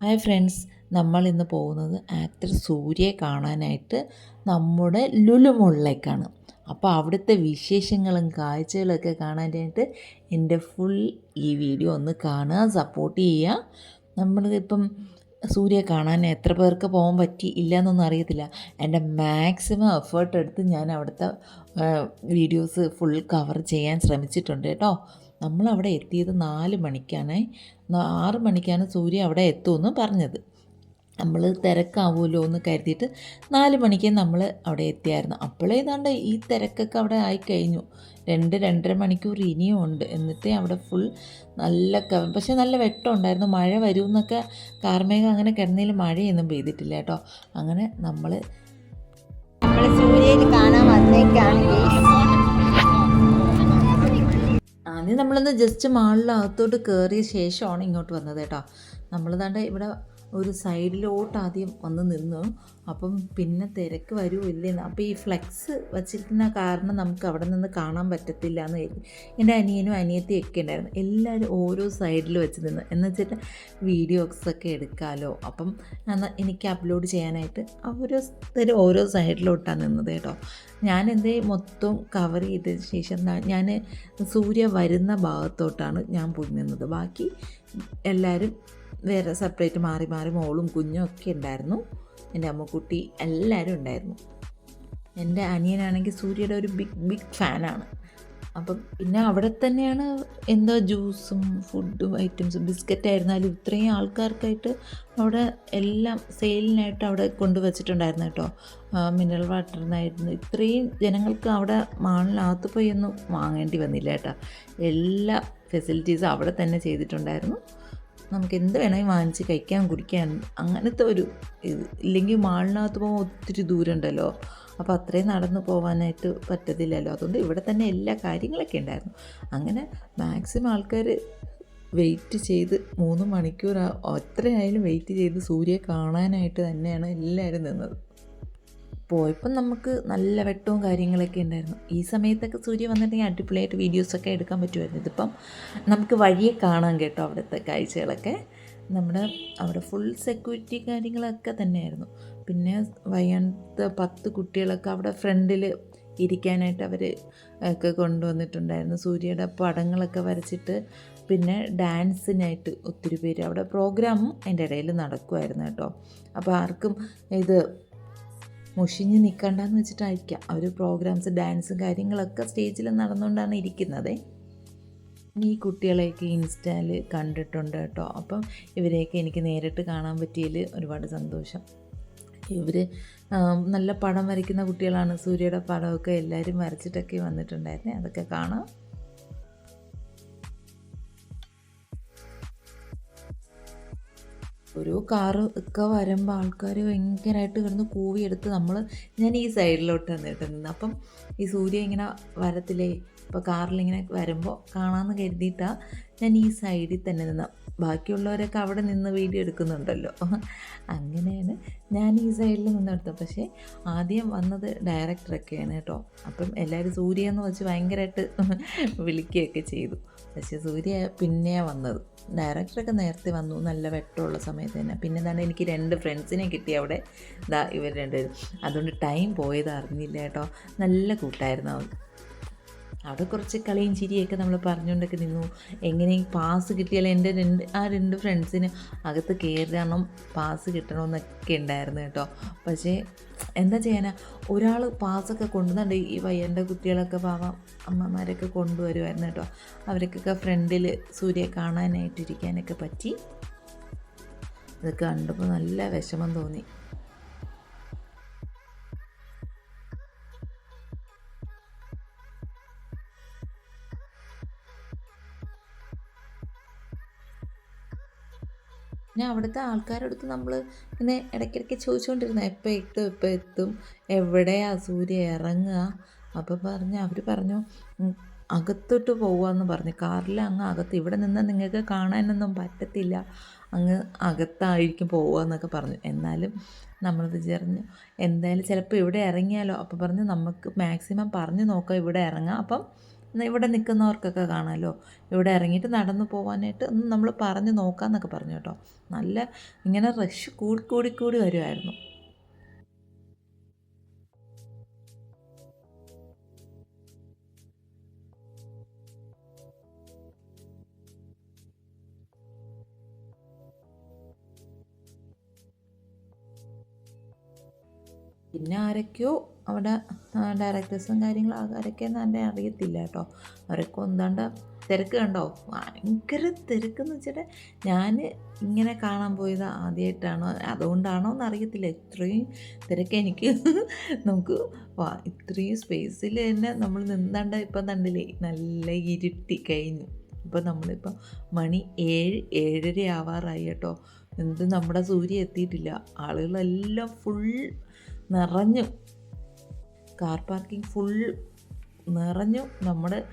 Hi friends നമ്മൾ ഇന്ന് പോകുന്നത് ആക്ടർ സൂര്യയെ കാണാനായിട്ട് നമ്മുടെ ലുലുമുളിലേക്കാണ് അപ്പോൾ അവിടുത്തെ വിശേഷങ്ങളും കാഴ്ചകളൊക്കെ കാണാനായിട്ട് എന്റെ ഫുൾ ഈ വീഡിയോ ഒന്ന് കാണുക സപ്പോർട്ട് ചെയ്യുക. നമ്മൾ ഇപ്പം സൂര്യയെ കാണാൻ എത്ര പേർക്ക് പോകാൻ പറ്റി ഇല്ല എന്നൊന്നും അറിയത്തില്ല. എന്റെ മാക്സിമം എഫേർട്ട് എടുത്ത് ഞാൻ അവിടുത്തെ വീഡിയോസ് ഫുൾ കവർ ചെയ്യാൻ ശ്രമിച്ചിട്ടുണ്ട് കേട്ടോ. നമ്മളവിടെ എത്തിയത് നാല് മണിക്കാണ്. ആറ് മണിക്കാണ് സൂര്യ അവിടെ എത്തുമെന്ന് പറഞ്ഞത്. നമ്മൾ തിരക്കാവുമല്ലോ എന്ന് കരുതിയിട്ട് നാല് മണിക്ക് നമ്മൾ അവിടെ എത്തിയായിരുന്നു. അപ്പോഴേ ഏതാണ്ട് ഈ തിരക്കൊക്കെ അവിടെ ആയിക്കഴിഞ്ഞു. രണ്ട് രണ്ടര മണിക്കൂർ ഇനിയും ഉണ്ട്. എന്നിട്ട് അവിടെ ഫുൾ നല്ല പക്ഷെ നല്ല വെട്ടം ഉണ്ടായിരുന്നു. മഴ വരുമെന്നൊക്കെ കാർമേഘം അങ്ങനെ കിടന്നതിൽ മഴയൊന്നും പെയ്തിട്ടില്ല കേട്ടോ. അങ്ങനെ നമ്മൾ നമ്മൾ സൂര്യയിൽ കാണാൻ വന്നേക്കാണ്. ആദ്യം നമ്മളൊന്ന് ജസ്റ്റ് മാളിലകത്തോട്ട് കയറിയ ശേഷമാണ് ഇങ്ങോട്ട് വന്നത് കേട്ടോ. നമ്മൾ ദാണ്ട് ഇവിടെ ഒരു സൈഡിലോട്ട് ആദ്യം വന്ന് നിന്നു. അപ്പം പിന്നെ തിരക്ക് വരുമോ അപ്പം അപ്പോൾ ഈ ഫ്ലെക്സ് വച്ചിരിക്കുന്ന കാരണം നമുക്ക് അവിടെ നിന്ന് കാണാൻ പറ്റത്തില്ല എന്ന് കരുതി. എന്റെ അനിയനും അനിയത്തിയും ഒക്കെ ഉണ്ടായിരുന്നു. എല്ലാവരും ഓരോ സൈഡിൽ വെച്ച് നിന്ന്. എന്ന് വെച്ചിട്ട് വീഡിയോസൊക്കെ എടുക്കാമല്ലോ അപ്പം എനിക്ക് അപ്ലോഡ് ചെയ്യാനായിട്ട് ഓരോ ഓരോ സൈഡിലോട്ടാണ് നിന്നത് കേട്ടോ. ഞാൻ എന്തേ മൊത്തം കവർ ചെയ്ത ശേഷം ഞാൻ സൂര്യ വരുന്ന ഭാഗത്തോട്ടാണ് ഞാൻ പോയി നിന്നത്. ബാക്കി എല്ലാവരും വേറെ സെപ്പറേറ്റ് മാറി മാറി മോളും കുഞ്ഞും ഒക്കെ ഉണ്ടായിരുന്നു. എന്റെ അമ്മക്കുട്ടി എല്ലാവരും ഉണ്ടായിരുന്നു. എന്റെ അനിയനാണെങ്കിൽ സൂര്യയുടെ ഒരു ബിഗ് ബിഗ് ഫാനാണ് അപ്പം പിന്നെ അവിടെ തന്നെയാണ് എന്താ ജ്യൂസും ഫുഡും ഐറ്റംസും ബിസ്ക്കറ്റ് ആയിരുന്നാലും ഇത്രയും ആൾക്കാർക്കായിട്ട് അവിടെ എല്ലാം സെയിലിനായിട്ട് അവിടെ കൊണ്ടുവച്ചിട്ടുണ്ടായിരുന്നു കേട്ടോ. മിനറൽ വാട്ടറിനായിരുന്നു ഇത്രയും ജനങ്ങൾക്ക് അവിടെ മാളിനകത്ത് പോയി ഒന്നും വാങ്ങേണ്ടി വന്നില്ല കേട്ടോ. എല്ലാ ഫെസിലിറ്റീസും അവിടെ തന്നെ ചെയ്തിട്ടുണ്ടായിരുന്നു. നമുക്ക് എന്ത് വേണമെങ്കിൽ വാങ്ങിച്ച് കഴിക്കാൻ കുടിക്കാൻ അങ്ങനത്തെ ഒരു ഇത്. ഇല്ലെങ്കിൽ മാളിനകത്ത് പോകാൻ ഒത്തിരി ദൂരം ഉണ്ടല്ലോ അപ്പോൾ അത്രയും നടന്നു പോകാനായിട്ട് പറ്റത്തില്ലല്ലോ. അതുകൊണ്ട് ഇവിടെ തന്നെ എല്ലാ കാര്യങ്ങളൊക്കെ ഉണ്ടായിരുന്നു. അങ്ങനെ മാക്സിമം ആൾക്കാർ വെയിറ്റ് ചെയ്ത് മൂന്ന് മണിക്കൂർ എത്രയായാലും വെയിറ്റ് ചെയ്ത് സൂര്യയെ കാണാനായിട്ട് തന്നെയാണ് എല്ലാവരും നിന്നത്. പോയപ്പം നമുക്ക് നല്ല വെട്ടവും കാര്യങ്ങളൊക്കെ ഉണ്ടായിരുന്നു. ഈ സമയത്തൊക്കെ സൂര്യ വന്നിട്ടുണ്ടെങ്കിൽ അടിപൊളിയായിട്ട് വീഡിയോസൊക്കെ എടുക്കാൻ പറ്റുമായിരുന്നു. ഇതിപ്പം നമുക്ക് വഴിയെ കാണാൻ കേട്ടോ അവിടുത്തെ കാഴ്ചകളൊക്കെ. നമ്മുടെ അവിടെ ഫുൾ സെക്യൂരിറ്റി കാര്യങ്ങളൊക്കെ തന്നെയായിരുന്നു. പിന്നെ വയ്യാത്ത പത്ത് കുട്ടികളൊക്കെ അവിടെ ഫ്രണ്ടിൽ ഇരിക്കാനായിട്ട് അവർ ഒക്കെ കൊണ്ടുവന്നിട്ടുണ്ടായിരുന്നു. സൂര്യയുടെ പടങ്ങളൊക്കെ വരച്ചിട്ട് പിന്നെ ഡാൻസിനായിട്ട് ഒത്തിരി പേര്. അവിടെ പ്രോഗ്രാമും അതിന്റെ ഇടയിൽ നടക്കുമായിരുന്നു കേട്ടോ. അപ്പോൾ ആർക്കും ഇത് മുഷിഞ്ഞ് നിൽക്കണ്ടെന്ന് വെച്ചിട്ടായിരിക്കാം. അവർ പ്രോഗ്രാംസ് ഡാൻസും കാര്യങ്ങളൊക്കെ സ്റ്റേജിൽ നടന്നുകൊണ്ടാണ് ഇരിക്കുന്നത്. ഈ കുട്ടികളെയൊക്കെ ഇൻസ്റ്റയിൽ കണ്ടിട്ടുണ്ട് കേട്ടോ. അപ്പം ഇവരെയൊക്കെ എനിക്ക് നേരിട്ട് കാണാൻ പറ്റിയതിൽ ഒരുപാട് സന്തോഷം. ഇവർ നല്ല പടം വരയ്ക്കുന്ന കുട്ടികളാണ്. സൂര്യയുടെ പടമൊക്കെ എല്ലാവരും വരച്ചിട്ടൊക്കെ വന്നിട്ടുണ്ടായിരുന്നേ. അതൊക്കെ കാണാം. ഓരോ കാറ് ഒക്കെ വരുമ്പോൾ ആൾക്കാർ ഭയങ്കരമായിട്ട് കിടന്ന് കൂവിയെടുത്ത് നമ്മൾ ഞാൻ ഈ സൈഡിലോട്ടാണ് നിന്ന് അപ്പം ഈ സൂര്യ ഇങ്ങനെ വരത്തിലേ ഇപ്പോൾ കാറിലിങ്ങനെ വരുമ്പോൾ കാണാമെന്ന് കരുതിയിട്ടാണ് ഞാൻ ഈ സൈഡിൽ തന്നെ നിന്ന് ബാക്കിയുള്ളവരൊക്കെ അവിടെ നിന്ന് വീഡിയോ എടുക്കുന്നുണ്ടല്ലോ. അങ്ങനെയാണ് ഞാൻ ഈ സൈഡിൽ നിന്നെടുത്തത് പക്ഷേ ആദ്യം വന്നത് ഡയറക്ടറൊക്കെയാണ് കേട്ടോ. അപ്പം എല്ലാവരും സൂര്യ എന്ന് വെച്ച് ഭയങ്കരമായിട്ട് വിളിക്കുകയൊക്കെ ചെയ്തു. പക്ഷേ സൂര്യ പിന്നെയാണ് വന്നത്. ഡയറക്ടറൊക്കെ നേരത്തെ വന്നു. നല്ല വെട്ടമുള്ള സമയത്ത് തന്നെ. പിന്നെ എന്താണ് എനിക്ക് രണ്ട് ഫ്രണ്ട്സിനെ കിട്ടി അവിടെ. ഇതാ ഇവർ രണ്ടുപേരും. അതുകൊണ്ട് ടൈം പോയത് അറിഞ്ഞില്ല കേട്ടോ. നല്ല കൂട്ടായിരുന്നു അവർ അവിടെ കുറച്ച് കളിയും ചിരിയൊക്കെ നമ്മൾ പറഞ്ഞുകൊണ്ടൊക്കെ നിന്നു. എങ്ങനെ പാസ് കിട്ടിയാൽ എന്റെ രണ്ട് ആ രണ്ട് ഫ്രണ്ട്സിന് അകത്ത് കയറണം പാസ് കിട്ടണമെന്നൊക്കെ ഉണ്ടായിരുന്നു കേട്ടോ. പക്ഷേ എന്താ ചെയ്യാനാ? ഒരാൾ പാസ്സൊക്കെ കൊണ്ടുവന്നുണ്ട് ഈ വയ്യന്റെ കുട്ടികളൊക്കെ പാവം അമ്മമാരൊക്കെ കൊണ്ടുവരുമായിരുന്നു കേട്ടോ. അവർക്കൊക്കെ ഫ്രണ്ടിൽ സൂര്യ കാണാനായിട്ടിരിക്കാനൊക്കെ പറ്റി. ഇതൊക്കെ കണ്ടപ്പോൾ നല്ല വിഷമം തോന്നി. പിന്നെ അവിടുത്തെ ആൾക്കാരടുത്ത് നമ്മൾ ഇങ്ങനെ ഇടയ്ക്കിടയ്ക്ക് ചോദിച്ചുകൊണ്ടിരുന്നു എപ്പോൾ എത്തും എപ്പോൾ എത്തും? എവിടെയാ സൂര്യ? ഇറങ്ങുക അപ്പോൾ പറഞ്ഞ് അവർ പറഞ്ഞു അകത്തോട്ട് പോവാന്ന് പറഞ്ഞു. കാറിൽ അങ്ങ് അകത്ത് ഇവിടെ നിന്ന് നിങ്ങൾക്ക് കാണാനൊന്നും പറ്റത്തില്ല. അങ്ങ് അകത്തായിരിക്കും പോവുക പറഞ്ഞു. എന്നാലും നമ്മൾ വിചാരിഞ്ഞു എന്തായാലും ചിലപ്പോൾ ഇവിടെ ഇറങ്ങിയാലോ അപ്പോൾ പറഞ്ഞു നമുക്ക് മാക്സിമം പറഞ്ഞു നോക്കാം ഇവിടെ ഇറങ്ങാം അപ്പം ഇവിടെ നിൽക്കുന്നവർക്കൊക്കെ കാണാമല്ലോ ഇവിടെ ഇറങ്ങിയിട്ട് നടന്നു പോകാനായിട്ട് ഒന്ന് നമ്മൾ പറഞ്ഞ് നോക്കാമെന്നൊക്കെ പറഞ്ഞു കേട്ടോ. നല്ല ഇങ്ങനെ റഷ് കൂടി കൂടി കൂടി വരുമായിരുന്നു പിന്നെ ആരൊക്കെയോ അവിടെ ഡയറക്ടേഴ്സും കാര്യങ്ങളും ആരൊക്കെയെന്ന് എന്റെ അറിയത്തില്ല കേട്ടോ. അവരൊക്കെ എന്താണ്ട് തിരക്ക് കണ്ടോ? ഭയങ്കര തിരക്കെന്ന് വെച്ചിട്ട് ഞാൻ ഇങ്ങനെ കാണാൻ പോയത് ആദ്യമായിട്ടാണോ അതുകൊണ്ടാണോ എന്ന് അറിയത്തില്ല. ഇത്രയും തിരക്ക് എനിക്ക്. നമുക്ക് വാ ഇത്രയും സ്പേസിൽ തന്നെ നമ്മൾ നിന്നാണ്ട് ഇപ്പം കണ്ടില്ലേ? നല്ല ഇരുട്ടി കഴിഞ്ഞു. ഇപ്പം നമ്മളിപ്പം മണി ഏഴ് ഏഴര ആവാറായി കേട്ടോ. എന്ത് നമ്മുടെ സൂര്യ എത്തിയിട്ടില്ല. ആളുകളെല്ലാം ഫുൾ നിറഞ്ഞു. കാർ പാർക്കിംഗ് ഫുൾ നിറഞ്ഞു. നമ്മുടെ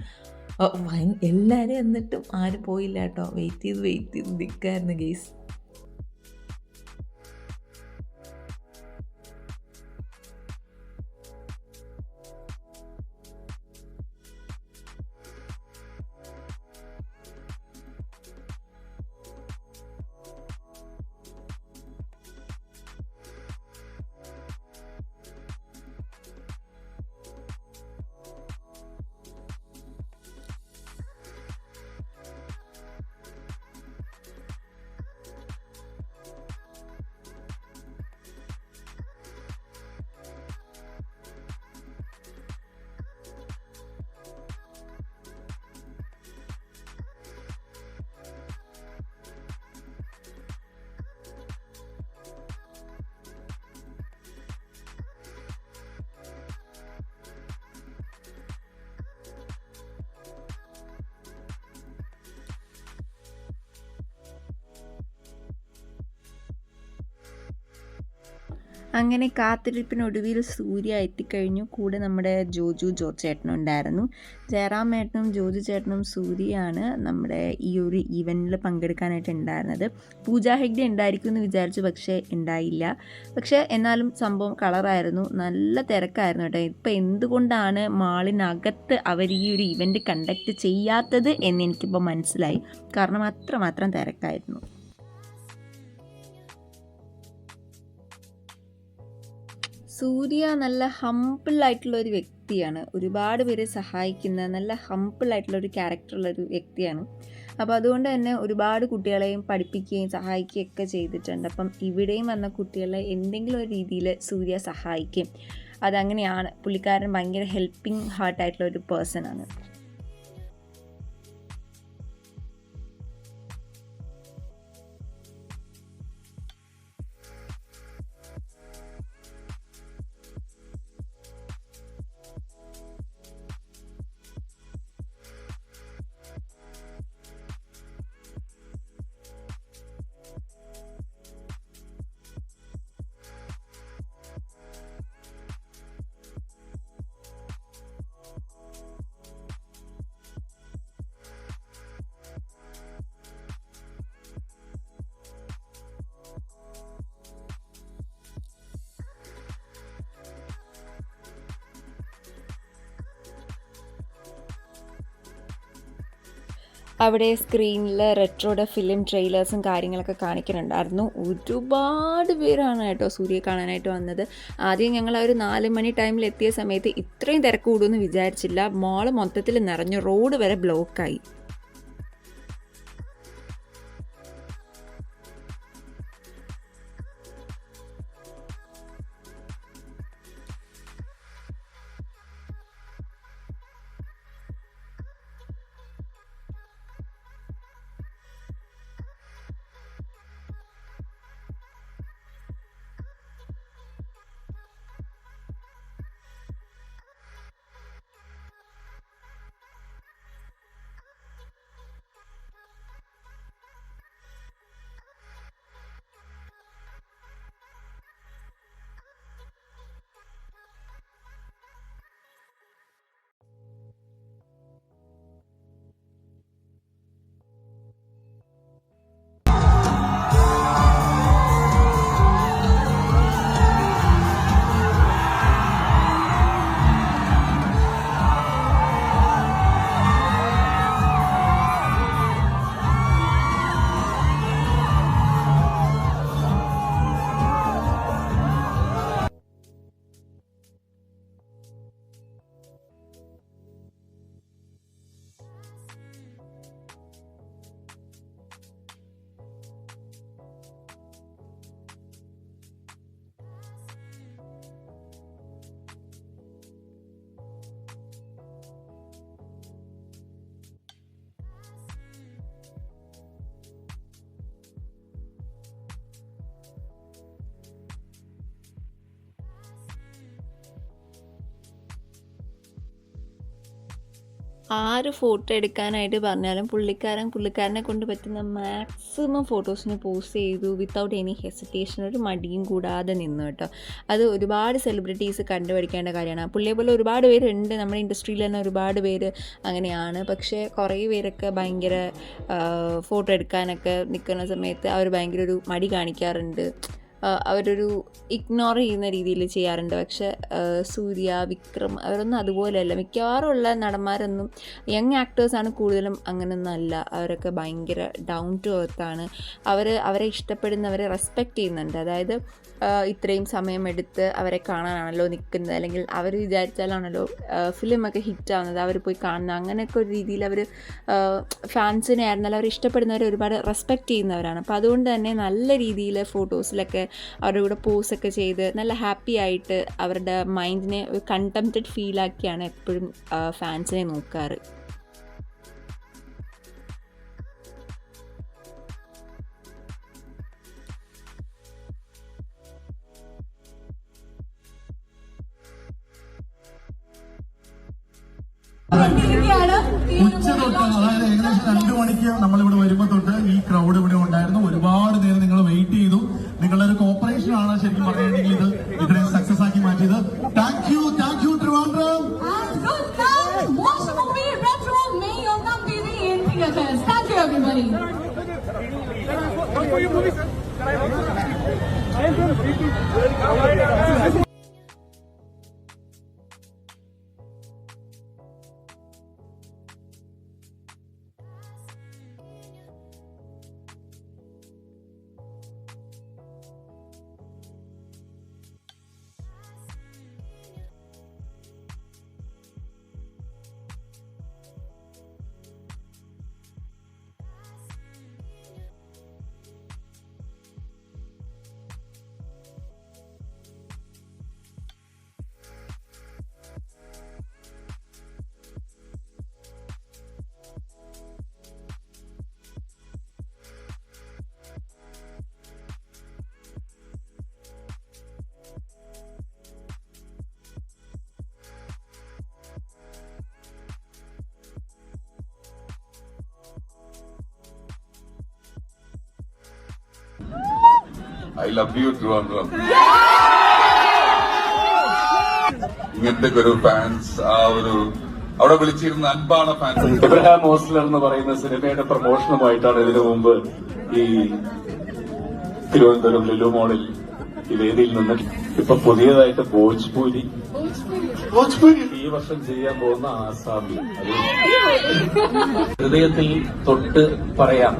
എല്ലാവരും എന്നിട്ടും ആരും പോയില്ല കേട്ടോ. വെയിറ്റ് ചെയ്ത് വെയിറ്റ് ചെയ്ത് നിൽക്കായിരുന്നു ഗെയ്സ് അങ്ങനെ കാത്തിരിപ്പിനൊടുവിൽ സൂര്യ എത്തിക്കഴിഞ്ഞു. കൂടെ നമ്മുടെ ജോജു ജോർജ് ചേട്ടനും ഉണ്ടായിരുന്നു ജയറാം ഏട്ടനും ജോജു ചേട്ടനും സൂര്യയാണ് നമ്മുടെ ഈ ഒരു ഈവന്റിൽ പങ്കെടുക്കാനായിട്ട് ഉണ്ടായിരുന്നത്. പൂജ ഹെഗ്ഡെ ഉണ്ടായിരിക്കും എന്ന് വിചാരിച്ചു പക്ഷേ ഉണ്ടായില്ല. പക്ഷേ എന്നാലും സംഭവം കളറായിരുന്നു. നല്ല തിരക്കായിരുന്നു കേട്ടോ. ഇപ്പം എന്തുകൊണ്ടാണ് മാളിനകത്ത് അവർ ഈ ഒരു ഇവന്റ് കണ്ടക്ട് ചെയ്യാത്തത് എന്ന് എനിക്കിപ്പോൾ മനസ്സിലായി. കാരണം അത്രമാത്രം തിരക്കായിരുന്നു. സൂര്യ നല്ല ഹംപിളായിട്ടുള്ള ഒരു വ്യക്തിയാണ്. ഒരുപാട് പേരെ സഹായിക്കുന്ന നല്ല ഹംപിളായിട്ടുള്ള ഒരു ക്യാരക്ടറുള്ള ഒരു വ്യക്തിയാണ്. അപ്പോൾ അതുകൊണ്ട് തന്നെ ഒരുപാട് കുട്ടികളെയും പഠിപ്പിക്കുകയും സഹായിക്കുകയും ഒക്കെ ചെയ്തിട്ടുണ്ട്. അപ്പം ഇവിടെയും വന്ന കുട്ടികളെ എന്തെങ്കിലും ഒരു രീതിയിൽ സൂര്യ സഹായിക്കും. അതങ്ങനെയാണ്. പുള്ളിക്കാരൻ ഭയങ്കര ഹെൽപ്പിംഗ് ഹാർട്ടായിട്ടുള്ള ഒരു പേഴ്സൺ അവിടെ സ്ക്രീനിൽ റെട്രോയുടെ ഫിലിം ട്രെയിലേഴ്സും കാര്യങ്ങളൊക്കെ കാണിക്കുന്നുണ്ടായിരുന്നു. ഒരുപാട് പേരാണ് കേട്ടോ സൂര്യ കാണാനായിട്ട് വന്നത്. ആദ്യം ഞങ്ങൾ ഒരു നാല് മണി ടൈമിൽ എത്തിയ സമയത്ത് ഇത്രയും തിരക്ക് കൂടുമെന്ന് വിചാരിച്ചില്ല. മോൾ മൊത്തത്തിൽ നിറഞ്ഞു റോഡ് വരെ ബ്ലോക്കായി. ആര് ഫോട്ടോ എടുക്കാനായിട്ട് പറഞ്ഞാലും പുള്ളിക്കാരൻ പുള്ളിക്കാരനെ കൊണ്ട് പറ്റുന്ന മാക്സിമം ഫോട്ടോസിന് പോസ്റ്റ് ചെയ്തു വിത്തൗട്ട് എനി ഹെസിറ്റേഷൻ ഒരു മടിയും കൂടാതെ നിന്നു കേട്ടോ. അത് ഒരുപാട് സെലിബ്രിറ്റീസ് കണ്ടുപഠിക്കേണ്ട കാര്യമാണ്. പുള്ളിയെ പോലെ ഒരുപാട് പേരുണ്ട്. നമ്മുടെ ഇൻഡസ്ട്രിയിൽ തന്നെ ഒരുപാട് പേര് അങ്ങനെയാണ്. പക്ഷേ കുറേ പേരൊക്കെ ഭയങ്കര ഫോട്ടോ എടുക്കാനൊക്കെ നിൽക്കുന്ന സമയത്ത് അവർ ഭയങ്കര ഒരു മടി കാണിക്കാറുണ്ട്. അവരൊരു ഇഗ്നോർ ചെയ്യുന്ന രീതിയിൽ ചെയ്യാറുണ്ട്. പക്ഷെ സൂര്യ വിക്രം അവരൊന്നും അതുപോലെയല്ല. മിക്കവാറും ഉള്ള നടന്മാരൊന്നും യങ് ആക്ടേഴ്സാണ് കൂടുതലും അങ്ങനെയൊന്നും അല്ല. അവരൊക്കെ ഭയങ്കര ഡൗൺ ടു എർത്താണ് അവർ അവരെ ഇഷ്ടപ്പെടുന്നവരെ റെസ്പെക്റ്റ് ചെയ്യുന്നുണ്ട്. അതായത് ഇത്രയും സമയമെടുത്ത് അവരെ കാണാനാണല്ലോ നിൽക്കുന്നത് അല്ലെങ്കിൽ അവർ വിചാരിച്ചാലാണല്ലോ ഫിലിമൊക്കെ ഹിറ്റാവുന്നത് അവർ പോയി കാണുന്നത്. അങ്ങനെയൊക്കെ ഒരു രീതിയിൽ അവർ ഫാൻസിനെ ആയിരുന്നാലും അവർ ഇഷ്ടപ്പെടുന്നവരെ ഒരുപാട് റെസ്പെക്റ്റ് ചെയ്യുന്നവരാണ്. അപ്പോൾ അതുകൊണ്ട് തന്നെ നല്ല രീതിയിൽ ഫോട്ടോസിലൊക്കെ അവരുടെ കൂടെ പോസൊക്കെ ചെയ്ത് നല്ല ഹാപ്പി ആയിട്ട് അവരുടെ മൈൻഡിനെ ഒരു കണ്ടംപ്റ്റഡ് ഫീലാക്കിയാണ് എപ്പോഴും ഫാൻസിനെ നോക്കാറ്. ഉച്ച തൊട്ട് അതായത് ഏകദേശം രണ്ടു മണിക്ക് നമ്മളിവിടെ വരുമ്പോൾ Ready, I love you Trivandrum ഇങ്ങനത്തെ ഒരു ഫാൻസ് ആ ഒരു അവിടെ വിളിച്ചിരുന്ന അൻപാണ് ഫാൻസ് ഇബ്രഹാം ഹോസ്റ്റലർ എന്ന് പറയുന്ന സിനിമയുടെ പ്രമോഷനുമായിട്ടാണ് ഇതിനു മുമ്പ് ഈ തിരുവനന്തപുരം ലുലു മോളിൽ ഈ വേദിയിൽ നിന്ന് ഇപ്പൊ പുതിയതായിട്ട് ഭോജ്പൂരി. ഈ വർഷം ചെയ്യാൻ പോകുന്ന ആസാമി ഹൃദയത്തിൽ തൊട്ട് പറയാം.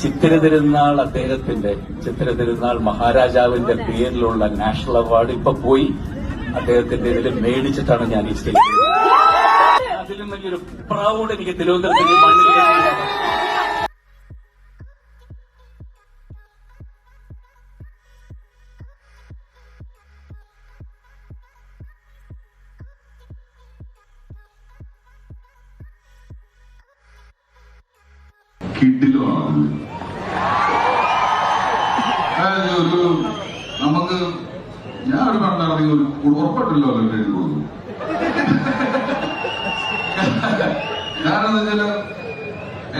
ചിത്തിര തിരുനാൾ അദ്ദേഹത്തിന്റെ ചിത്തിര തിരുനാൾ മഹാരാജാവിന്റെ പേരിലുള്ള നാഷണൽ അവാർഡ് ഇപ്പൊ പോയി. അദ്ദേഹത്തിന്റെ ഇതിൽ മേടിച്ചിട്ടാണ് ഞാൻ ഈ സ്റ്റേജിൽ അതിലും വലിയൊരു പ്രൗഡ് എനിക്ക് തിരുവനന്തപുരത്തിന്റെ മണ്ണിൽ കിഡിലുമാണ് ഒരു നമുക്ക് ഞാൻ ഒരു ഒരു ഉറപ്പായിട്ടില്ല എഴുതി കൊടുക്കും കാരണം എന്താ വെച്ചാൽ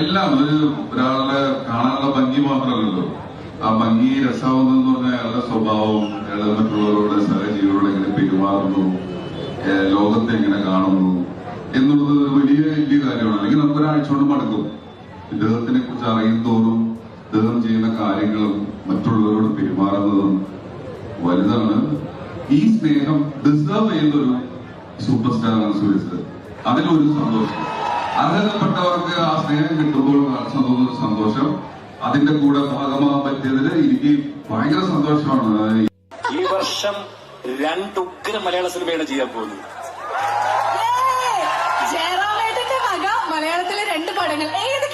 എല്ലാം ഒരു ഒരാളുടെ കാണാനുള്ള ഭംഗി മാത്രമല്ലല്ലോ. ആ ഭംഗി രസാവുന്നതെന്ന് പറഞ്ഞാൽ അയാളുടെ സ്വഭാവം അയാളെ മറ്റുള്ളവരോട് സഹജീവികളോട് എങ്ങനെ പെരുമാറുന്നു ലോകത്തെ എങ്ങനെ കാണുന്നു എന്നുള്ളത് ഒരു വലിയ വലിയ കാര്യമാണ്. അല്ലെങ്കിൽ നമുക്കൊരാഴ്ച കൊണ്ട് മടുക്കും. ഇദ്ദേഹത്തിനെ കുറിച്ച് അറിയും തോറും ഇദ്ദേഹം ചെയ്യുന്ന കാര്യങ്ങളും മറ്റുള്ളവരോട് പെരുമാറുന്നതും വലുതാണ്. ഈ സ്നേഹം ഡിസേർവ് ചെയ്യുന്ന ഒരു സൂപ്പർ സ്റ്റാറാണ് സുരേഷ്. അതിലൊരു സന്തോഷം. അർഹതപ്പെട്ടവർക്ക് ആ സ്നേഹം കിട്ടുമ്പോൾ സന്തോഷം സന്തോഷം. അതിന്റെ കൂടെ ഭാഗമാകാൻ പറ്റിയതിൽ എനിക്ക് ഭയങ്കര സന്തോഷമാണ്. ഈ വർഷം രണ്ട് ഉഗ്ര മലയാള സിനിമയാണ് ചെയ്യാൻ പോകുന്നത്. ജയറാമേട്ടന്റെ മക മലയാളത്തിലെ രണ്ട് പടങ്ങൾ. ഏതൊക്കെയാണ്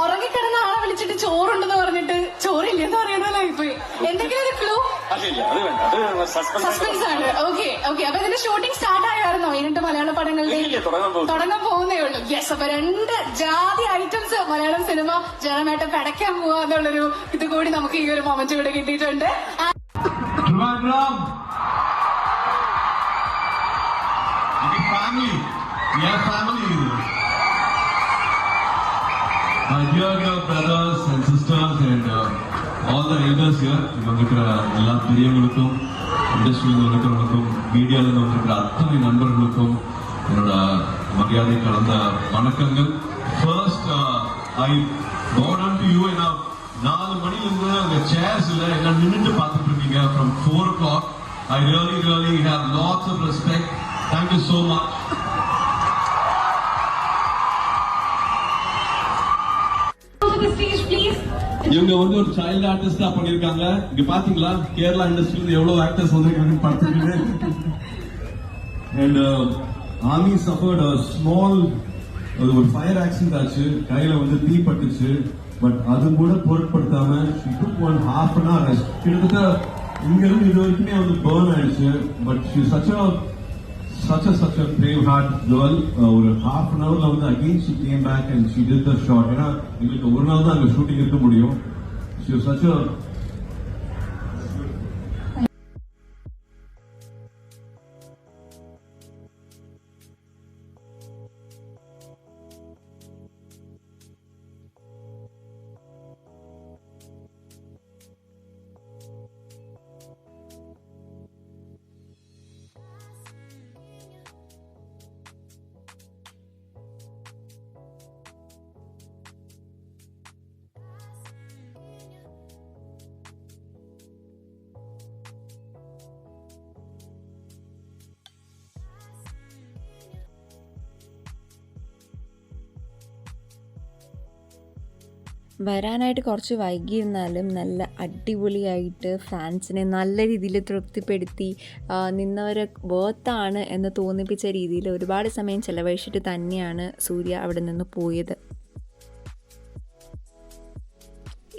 ഉറങ്ങിക്കിടന്ന ആളെ വിളിച്ചിട്ട് ചോറുണ്ടെന്ന് പറഞ്ഞിട്ട് ചോറില്ലെന്ന് പറയണല്ലോ പോയി എന്തെങ്കിലും ഒരു ക്ലൂ സസ്പെൻസ് സസ്പെൻസ് ആണ്. ഓക്കെ ഓക്കെ അപ്പൊ ഇതിന്റെ ഷൂട്ടിംഗ് സ്റ്റാർട്ട് ആയായിരുന്നോ? ഇരണ്ട് മലയാള പടങ്ങളുടെ ഇല്ല, തുടങ്ങാൻ പോകുന്നു. തുടങ്ങാൻ പോകുന്നേ ഉള്ളൂ. യെസ് അപ്പൊ രണ്ട് ജാതി ഐറ്റംസ് മലയാളം സിനിമ ജനമായിട്ട് പടയ്ക്കാൻ പോവാ എന്നുള്ളൊരു ഇത് കൂടി നമുക്ക് ഈ ഒരു മൊമെന്റ് ഇവിടെ കിട്ടിയിട്ടുണ്ട്. family. We are family. Here. My dear, dear brothers and sisters and uh, all the வந்திருக்கிற எல்லா பெரியவங்களுக்கும் இண்டஸ்ட்ரியில் இருக்கிறவங்களுக்கும் மீடியாவில் வந்திருக்கிற அத்தனை நண்பர்களுக்கும் என்னோட மரியாதை கலந்த வணக்கங்கள். First I got on to you என்ன நாலு மணிலிருந்து அந்த சேர்ஸ் இல்லை எல்லாம் நின்றுட்டு பார்த்துட்டு இருக்கீங்க. From four o'clock I really really have lots of respect thank you so much இவங்க வந்து ஒரு சைல்டு ஆர்டிஸ்டா பண்ணிருக்காங்க இங்க பாத்தீங்களா? கேரளா இண்டஸ்ட்ரியில எவ்வளவு ஆக்டர்ஸ் வந்திருக்காங்கன்னு பார்த்துருக்கீங்க அண்ட் ஆமி சஃபர்ட் ஸ்மால் ஒரு ஃபயர் ஆக்சிடென்ட் ஆச்சு. கையில வந்து தீ பட்டுச்சு. பட் அது கூட பொருட்படுத்தாம one half an hour an கிட்டத்தட்ட இங்க இருந்து இது வரைக்குமே வந்து பேர்ன் ஆயிடுச்சு. But such such such a such a brave heart girl ஒரு half an hourல வந்து again she came back and she did the shot ஏன்னா எங்களுக்கு ஒரு நாள் தான் அங்க ஷூட்டிங் இருக்க முடியும் she was such a വരാനായിട്ട് കുറച്ച് വൈകിയിരുന്നാലും നല്ല അടിപൊളിയായിട്ട് ഫാൻസിനെ നല്ല രീതിയിൽ തൃപ്തിപ്പെടുത്തി നിന്നവരെ വേർത്താണ് എന്ന് തോന്നിപ്പിച്ച രീതിയിൽ ഒരുപാട് സമയം ചിലവഴിച്ചിട്ട് തന്നെയാണ് സൂര്യ അവിടെ നിന്ന് പോയത്.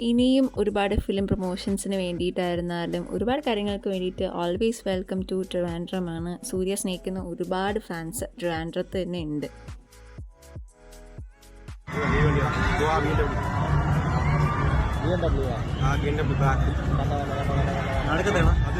ഇനിയും ഒരുപാട് ഫിലിം പ്രൊമോഷൻസിന് വേണ്ടിയിട്ടായിരുന്നാലും ഒരുപാട് കാര്യങ്ങൾക്ക് വേണ്ടിയിട്ട് ഓൾവേസ് വെൽക്കം ടു ട്രിവാൻഡ്രമാണ് സൂര്യ സ്നേഹിക്കുന്ന ഒരുപാട് ഫാൻസ് ട്രിവാൻഡ്രത്ത് തന്നെ ഉണ്ട്. നടക്കുന്നതാണ്